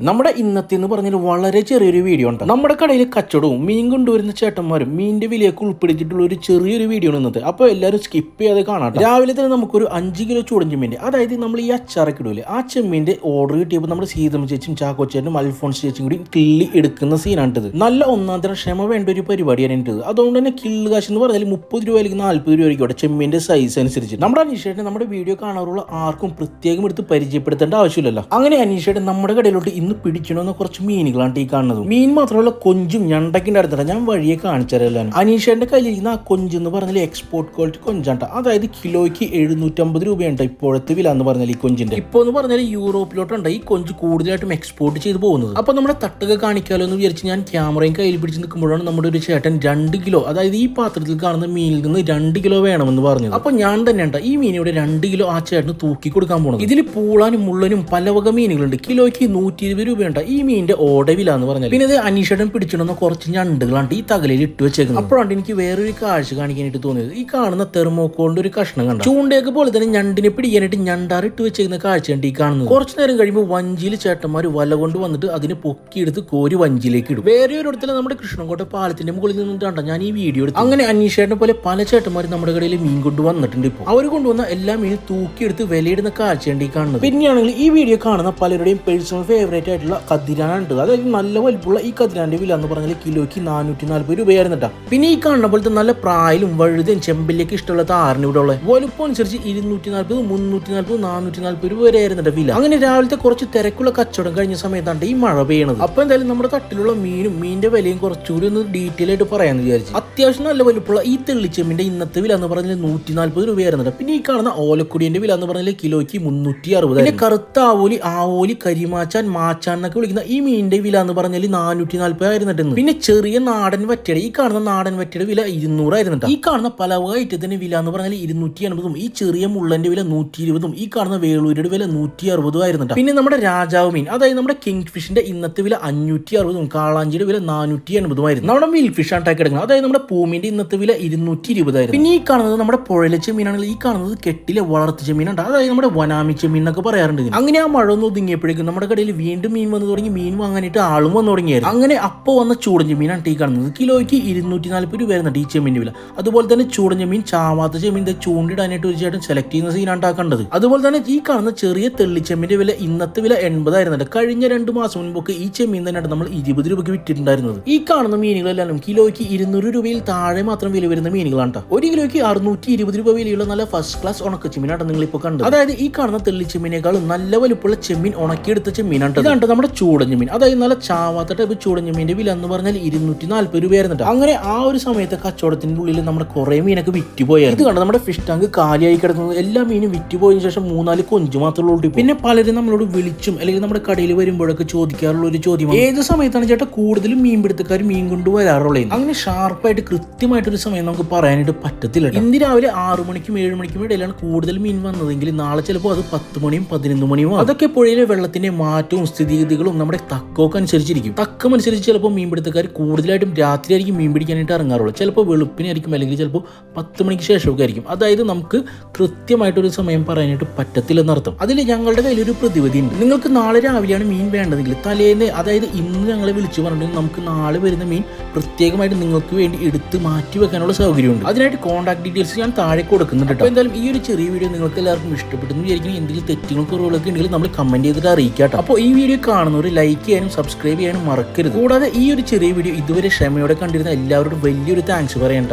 നമ്മുടെ ഇന്നത്തെ എന്ന് പറഞ്ഞാൽ വളരെ ചെറിയൊരു വീഡിയോ ഉണ്ട് നമ്മുടെ കടയിൽ കച്ചവടവും മീൻ കൊണ്ടുവരുന്ന ചേട്ടന്മാരും മീനിന്റെ വിലയൊക്കെ ഉൾപ്പെടുത്തിയിട്ടുള്ള ഒരു ചെറിയൊരു വീഡിയോ ആണ് ഇന്നത്തെ. അപ്പോൾ എല്ലാവരും സ്കിപ്പ് ചെയ്യാതെ കാണാം രാവിലെ തന്നെ നമുക്കൊരു അഞ്ച് കിലോ ചൂടൻ ചെമ്മീന്റെ അതായത് നമ്മൾ ഈ അച്ചാറൊക്കെ ആ ചെമ്മീന്റെ ഓർഡർ കിട്ടിയപ്പോൾ നമ്മുടെ സീതമ്മ ചേച്ചിയും ചാക്കോ ചേട്ടനും അൽഫോൺസ് ചേച്ചിയും കൂടി കിള്ളി എടുക്കുന്ന സീനാണിട്ടത് നല്ല ഒന്നാം തരം ക്ഷമ വേണ്ട ഒരു പരിപാടിയാണ് ഇട്ടത്. അതുകൊണ്ട് തന്നെ കിള്ളു കാശ് എന്ന് പറഞ്ഞാൽ മുപ്പത് രൂപ അല്ലെങ്കിൽ നാൽപ്പത് രൂപ ആയിരിക്കും ചെമ്മീന്റെ സൈസ് അനുസരിച്ച്. നമ്മുടെ അനീഷേട്ടൻ നമ്മുടെ വീഡിയോ കാണാറുള്ള ആർക്കും പ്രത്യേകം എടുത്ത് പരിചയപ്പെടുത്തേണ്ട ആവശ്യമില്ലല്ലോ. അങ്ങനെ അനീഷേട്ടൻ നമ്മുടെ കടയിലോട്ട് ഇന്ന് പിടിക്കണമെന്ന കുറച്ച് മീനുകളാണ് ഈ കാണുന്നത്. മീൻ മാത്രമല്ല കൊഞ്ചും ഞണ്ടക്കിന്റെ അടുത്തിട്ട് ഞാൻ വഴിയെ കാണിച്ചറിയാൻ അനീഷേന്റെ കയ്യിലിരിക്കുന്ന ആ കൊഞ്ച് എന്ന് പറഞ്ഞാൽ എക്സ്പോർട്ട് ക്വാളിറ്റി കൊഞ്ചാണ്ട അതായത് കിലോയ്ക്ക് എഴുന്നൂറ്റമ്പത് രൂപയുണ്ട് ഇപ്പോഴത്തെ വില എന്ന് പറഞ്ഞാൽ ഈ കൊഞ്ചിന്റെ. ഇപ്പോൾ എന്ന് പറഞ്ഞാൽ യൂറോപ്പിലോട്ടുണ്ട് ഈ കൊഞ്ച് കൂടുതലായിട്ടും എക്സ്പോർട്ട് ചെയ്ത് പോകുന്നത്. അപ്പൊ നമ്മുടെ തട്ടുക കാണിക്കാലോ എന്ന് വിചാരിച്ച് ഞാൻ ക്യാമറയും കയ്യിൽ പിടിച്ച് നിൽക്കുമ്പോഴാണ് നമ്മുടെ ഒരു ചേട്ടൻ രണ്ട് കിലോ അതായത് ഈ പാത്രത്തിൽ കാണുന്ന മീനിൽ നിന്ന് രണ്ട് കിലോ വേണമെന്ന് പറഞ്ഞു അപ്പൊ ഞാൻ തന്നെ ഉണ്ട് ഈ മീനിയുടെ രണ്ട് കിലോ ആ ചേട്ടന് തൂക്കി കൊടുക്കാൻ പോണത്. ഇതിൽ പൂളാനും മുള്ളനും പല വക മീനുകളുണ്ട്. കിലോയ്ക്ക് നൂറ്റി ഇരുപത് ഈ മീനിന്റെ ഓടവിലാന്ന് എന്ന് പറഞ്ഞാൽ പിന്നെ ഇത് അനീഷേട്ടൻ പിടിച്ചിടുന്ന കുറച്ച് ഞണ്ടുകളാണ് ഈ തകലയിൽ ഇട്ട് വെച്ചേക്കുന്നത്. അപ്പോഴാണ് എനിക്ക് വേറൊരു കാഴ്ച കാണിക്കാനായിട്ട് തോന്നിയത്. ഈ കാണുന്ന തെർമോക്കോളിന്റെ ഒരു കഷ്ണം കണ്ട? ചൂണ്ടയൊക്കെ പോലെ തന്നെ ഞണ്ടിനെ പിടിക്കാനായിട്ട് ഞണ്ടാർ ഇട്ട് വെച്ചേക്കുന്ന കാഴ്ചയാണ് ഈ കാണുന്നത്. കുറച്ച് നേരം കഴിയുമ്പോൾ വഞ്ചിയിൽ ചേട്ടന്മാർ വല കൊണ്ട് വന്നിട്ട് അതിനെ പൊക്കിയെടുത്ത് കോരി വഞ്ചിയിലേക്ക് ഇടും. വേറെ ഒരു ഇടത്തിൽ നമ്മുടെ കൃഷ്ണൻകോട്ട പാലത്തിന്റെ മുകളിൽ നിന്നിട്ടാണ് ഞാൻ ഈ വീഡിയോ എടുത്തു അങ്ങനെ അനീഷേട്ടനെ പോലെ പല ചേട്ടന്മാരും നമ്മുടെ കടയിൽ മീൻ കൊണ്ട് വന്നിട്ടുണ്ട് ഇപ്പോൾ അവർ കൊണ്ടുവന്ന എല്ലാ മീനും തൂക്കിയെടുത്ത് വിലയിടുന്ന കാഴ്ചയുണ്ട് ഈ കാണുന്നത്. പിന്നെയാണെങ്കിൽ ഈ വീഡിയോ കാണുന്ന പലരുടെയും പേഴ്സണൽ ഫേവറേറ്റ് ആയിട്ടുള്ള കതിരാനുണ്ട് അതായത് നല്ല വലിപ്പമുള്ള ഈ കതിരാണ്ട് വില എന്ന് പറഞ്ഞാൽ കിലോയ്ക്ക് നാനൂറ്റി നാല്പത് രൂപയായിരുന്നു കേട്ടോ പിന്നെ ഈ കാണുന്ന പോലത്തെ നല്ല പ്രായലും വഴുതും ചെമ്പിലേക്ക് ഇഷ്ടമുള്ള താറിന് ഇവിടെ ഉള്ളത് വലുപ്പം അനുസരിച്ച് ഇരുന്നൂറ്റി നാല്പത് മുന്നൂറ്റി നാല്പത് നാനൂറ്റി നാല്പത് രൂപ വരെ ആയിരുന്നു വില. അങ്ങനെ രാവിലത്തെ കുറച്ച് തിരക്കുള്ള കച്ചവടം കഴിഞ്ഞ സമയത്താണ് ഈ മഴ പെയ്യണത്. അപ്പൊ എന്തായാലും നമ്മുടെ തട്ടിലുള്ള മീനും മീനിന്റെ വിലയും കുറച്ചുകൂടി ഒന്ന് ഡീറ്റെയിൽ ആയിട്ട് പറയാന്ന് വിചാരിച്ചു. അത്യാവശ്യം നല്ല വലുപ്പുള്ള ഈ തെള്ളിച്ചെമ്മിന്റെ ഇന്നത്തെ വില എന്ന് പറഞ്ഞാൽ നൂറ്റി നാല്പത് രൂപയായിരുന്നു പിന്നെ ഈ കാണുന്ന ഓലക്കുടിന്റെ വില എന്ന് പറഞ്ഞാൽ കിലോയ്ക്ക് മുന്നൂറ്റി അറുപത്. കറുത്ത ആവോലി ആവോലി കരിമാച്ചാൻ മാച്ചാൻ എന്നൊക്കെ വിളിക്കുന്ന ഈ മീനിന്റെ വില എന്ന് പറഞ്ഞാൽ നാനൂറ്റി നാല്പത് ആയിരുന്നു പിന്നെ ചെറിയ നാടൻ വറ്റയുടെ ഈ കാണുന്ന നാടൻ വറ്റയുടെ വില ഇരുന്നൂറായിരുന്നു ഈ കാണുന്ന പലവക ഐറ്റത്തിന്റെ വില എന്ന് പറഞ്ഞാൽ ഇരുന്നൂറ്റി അൻപതും ഈ ചെറിയ മുള്ളന്റെ വില നൂറ്റി ഇരുപതും ഈ കാണുന്ന വേളൂരിയുടെ വില നൂറ്റി അറുപതും ആയിരുന്നു പിന്നെ നമ്മുടെ രാജാവ് മീൻ അതായത് നമ്മുടെ കിങ് ഫിഷിന്റെ ഇന്നത്തെ വില അഞ്ഞൂറ്റി അറുപതും കാളാഞ്ചിയുടെ വില നാനൂറ്റി ആയിരുന്നു നമ്മുടെ മിൽക്ക് ഫിഷ് ആണ് കിടക്കുന്നത് അതായത് നമ്മുടെ പൂമിന്റെ ഇന്നത്തെ വില ഇരുന്നൂറ്റി ഇരുപതായിരുന്നു പിന്നെ ഈ കാണുന്നത് നമ്മുടെ പുഴയിലെ മീനാണെങ്കിൽ ഈ കാണുന്നത് കെട്ടിലെ വളർത്തു മീനുണ്ട് അതായത് നമ്മുടെ വനാമി ചെമ്മീൻ എന്നൊക്കെ പറയാറുണ്ട്. അങ്ങനെ ആ മഴ ഒന്ന് ഒതുങ്ങിയപ്പോഴേക്കും നമ്മുടെ കടയിൽ വീണ്ടും മീൻ വന്നു തുടങ്ങി. മീൻ വാങ്ങാനായിട്ട് ആളും വന്നു തുടങ്ങിയായിരുന്നു. അങ്ങനെ അപ്പോൾ വന്ന ചൂടഞ്ഞ മീനാണ് ടീ കാണുന്നത്. കിലോയ്ക്ക് ഇരുന്നൂറ്റി നാൽപ്പത് രൂപ വരുന്ന ടീ ചെമ്മീന്റെ വില. അതുപോലെ തന്നെ ചൂടഞ്ഞ മീൻ ചാവാത്ത ചെമ്മീൻ ചൂണ്ടിടാനായിട്ട് ഒരു ചേട്ടൻ സെലക്ട് ചെയ്യുന്ന സീനാണ് ഉണ്ടാക്കേണ്ടത്. അതുപോലെ തന്നെ ഈ കാണുന്ന ചെറിയ തെള്ളിച്ചെമ്മീന്റെ വില ഇന്നത്തെ വില എൺപതായിരുന്നുണ്ട് കഴിഞ്ഞ രണ്ട് മാസം മുൻപൊക്കെ ഈ ചെമ്മീൻ തന്നെയാണ് നമ്മൾ ഇരുപത് രൂപയ്ക്ക് വിറ്റിട്ടുണ്ടായിരുന്നത്. ഈ കാണുന്ന മീനുകളെല്ലാം കിലോയ്ക്ക് ഇരുന്നൂറ് രൂപയിൽ താഴെ മാത്രം വില വരുന്ന മീനുകളാണ്. ഒരു കിലോയ്ക്ക് അറുന്നൂറ്റി ഇരുപത് രൂപ വിലയുള്ള നല്ല ഫസ്റ്റ് ക്ലാസ് ഉണക്ക ചെമ്മീനാണ് നിങ്ങൾ ഇപ്പോൾ കണ്ടത്. അതായത് ഈ കാണുന്ന തെള്ളിച്ചെമ്മീനേക്കാളും നല്ല വലുപ്പമുള്ള ചെമ്മീൻ ഉണക്കിയെടുത്ത ചെമ്മീനാണ്. ഇതാണ് നമ്മുടെ ചൂടഞ്ഞ മീൻ അതായത് നല്ല ചാവാത്ത ടൈപ്പ് ചൂടഞ്ഞ മീന്റെ വില എന്ന് പറഞ്ഞാൽ ഇരുന്നൂറ്റി നാല്പത് രൂപയായിരുന്നു. അങ്ങനെ ആ ഒരു സമയത്ത് കച്ചവടത്തിന്റെ ഉള്ളിൽ നമ്മുടെ കുറേ മീനൊക്കെ വിറ്റുപോയാൽ ഇത് കണ്ട്? നമ്മുടെ ഫിഷ് ടാങ്ക് കാലിയായി കിടക്കുന്നത്. എല്ലാ മീനും വിറ്റുപോയതിനു ശേഷം മൂന്നാൽ കൊഞ്ച് മാത്രമേ ഉള്ളൂ പിന്നെ പലരും നമ്മളോട് വിളിച്ചും അല്ലെങ്കിൽ നമ്മുടെ കടയിൽ വരുമ്പോഴൊക്കെ ചോദിക്കാറുള്ള ഒരു ചോദ്യം ഏത് സമയത്താണ് ചേട്ടാ കൂടുതലും മീൻ പിടുത്തക്കാർ മീൻ കൊണ്ടുവരാറുള്ളത് അങ്ങനെ ഷാർപ്പായിട്ട് കൃത്യമായിട്ടൊരു സമയം നമുക്ക് പറയാനായിട്ട് പറ്റത്തില്ല. ഇന്ന് രാവിലെ ആറു മണിക്കും ഏഴ് മണിക്കും ഇടയിലാണ് കൂടുതൽ മീൻ വന്നതെങ്കിൽ നാളെ ചിലപ്പോൾ അത് പത്ത് മണിയും പതിനൊന്ന് മണിയും. അതൊക്കെ പുഴയിലെ വെള്ളത്തിന്റെ മാറ്റവും സ്ഥിതിഗതികളും നമ്മുടെ തക്കമൊക്കെ അനുസരിച്ചിരിക്കും. തക്കം അനുസരിച്ച് ചിലപ്പോൾ മീൻപിടുത്തക്കാർ കൂടുതലായിട്ടും രാത്രിയായിരിക്കും മീൻ പിടിക്കാനായിട്ട് ഇറങ്ങാറുള്ളൂ. ചിലപ്പോൾ വെളുപ്പിനായിരിക്കും അല്ലെങ്കിൽ ചിലപ്പോൾ പത്ത് മണിക്ക് ശേഷമൊക്കെ ആയിരിക്കും. അതായത് നമുക്ക് കൃത്യമായിട്ടൊരു സമയം പറയാനായിട്ട് പറ്റത്തില്ലെന്നർത്ഥം അതിൽ ഞങ്ങളുടെ കയ്യിൽ ഒരു പ്രതിവിധി ഉണ്ട് നിങ്ങൾക്ക് നാളെ രാവിലെയാണ് മീൻ വേണ്ടതെങ്കിൽ തലേന്ന് അതായത് ഇന്ന് ഞങ്ങളെ വിളിച്ചു പറഞ്ഞിട്ടുണ്ടെങ്കിൽ നമുക്ക് നാളെ വരുന്ന മീൻ പ്രത്യേകമായിട്ട് നിങ്ങൾക്ക് വേണ്ടി എടുത്ത് മാറ്റി വെക്കാനുള്ള സൗകര്യമുണ്ട്. അതിനായിട്ട് കോൺടാക്ട് ഡീറ്റെയിൽസ് ഞാൻ താഴെ കൊടുക്കുന്നുണ്ട് അപ്പോൾ എന്തായാലും ഈ ഒരു ചെറിയ വീഡിയോ നിങ്ങൾക്ക് എല്ലാവർക്കും ഇഷ്ടപ്പെട്ടെന്ന് വിചാരിക്കുന്നു. എന്തെങ്കിലും തെറ്റുകൾ കുറവുകളൊക്കെ ഉണ്ടെങ്കിൽ നമ്മൾ കമന്റ് ചെയ്തിട്ട് അറിയിക്കാട്ടോ അപ്പോൾ ഈ വീഡിയോ കാണുന്നവർ ലൈക്ക് ചെയ്യാനും സബ്സ്ക്രൈബ് ചെയ്യാനും മറക്കരുത്. കൂടാതെ ഈ ഒരു ചെറിയ വീഡിയോ ഇതുവരെ ക്ഷമയോടെ കണ്ടിരുന്ന എല്ലാവരോടും വലിയൊരു താങ്ക്സ് പറയണ്ട